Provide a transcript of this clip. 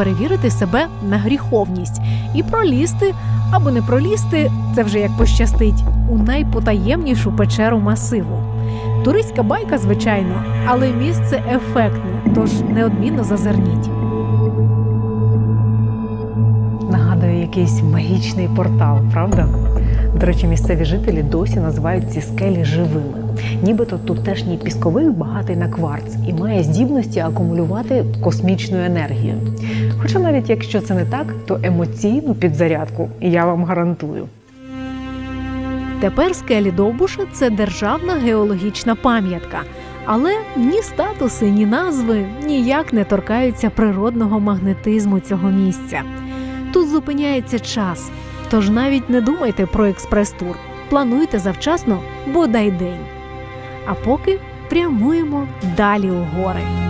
перевірити себе на гріховність і пролізти або не пролізти, це вже як пощастить, у найпотаємнішу печеру масиву. Туристська байка, звичайно, але місце ефектне, тож неодмінно зазирніть. Нагадує якийсь магічний портал, правда? До речі, місцеві жителі досі називають ці скелі живими. Нібито тутешній пісковик багатий на кварц і має здібності акумулювати космічну енергію. Хоча навіть якщо це не так, то емоційну підзарядку я вам гарантую. Тепер скелі Довбуша це державна геологічна пам'ятка. Але ні статуси, ні назви ніяк не торкаються природного магнетизму цього місця. Тут зупиняється час, тож навіть не думайте про експрес-тур. Плануйте завчасно бодай день. А поки прямуємо далі у гори.